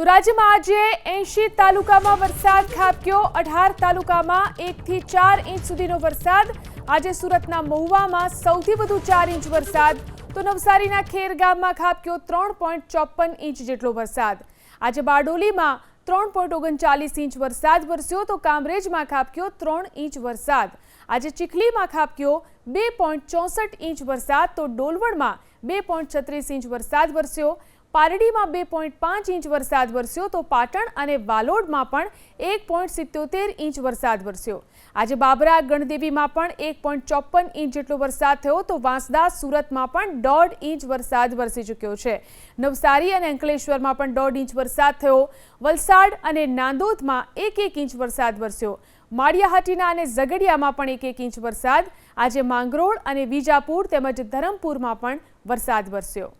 તો રાજ્યમાં આજે એંશી તાલુકામાં વરસાદ ખાબક્યો. અઢાર તાલુકામાં એકથી ચાર ઇંચ સુધીનો વરસાદ. આજે સુરતના મહુવામાં સૌથી વધુ ચાર ઇંચ વરસાદ. તો નવસારીના ખેર ગામમાં ખાબક્યો ત્રણ પોઈન્ટ ચોપન ઇંચ જેટલો વરસાદ. આજે બારડોલીમાં ત્રણ પોઈન્ટ ઓગણચાલીસ ઇંચ વરસાદ વરસ્યો તો કામરેજમાં ખાબક્યો ત્રણ ઇંચ વરસાદ. આજે ચીખલીમાં ખાબક્યો બે પોઈન્ટ ચોસઠ ઇંચ વરસાદ તો ડોલવણમાં બે પોઈન્ટ છત્રીસ ઇંચ વરસાદ વરસ્યો. પારડીમાં બે પોઈન્ટ પાંચ ઇંચ વરસાદ વરસ્યો તો પાટણ અને વાલોડમાં પણ એક પોઈન્ટ સિત્યોતેર ઇંચ વરસાદ વરસ્યો. આજે બાબરા ગણદેવીમાં પણ એક પોઈન્ટ ચોપન ઇંચ જેટલો વરસાદ થયો તો વાંસદા સુરતમાં પણ દોઢ ઇંચ વરસાદ વરસી ચૂક્યો છે. નવસારી અને અંકલેશ્વરમાં પણ દોઢ ઇંચ વરસાદ થયો. વલસાડ અને નાંદોદમાં એક એક ઇંચ વરસાદ વરસ્યો. માળિયાહાટીના અને ઝઘડિયામાં પણ એક એક ઇંચ વરસાદ. આજે માંગરોળ અને વિજાપુર તેમજ ધરમપુરમાં પણ વરસાદ વરસ્યો.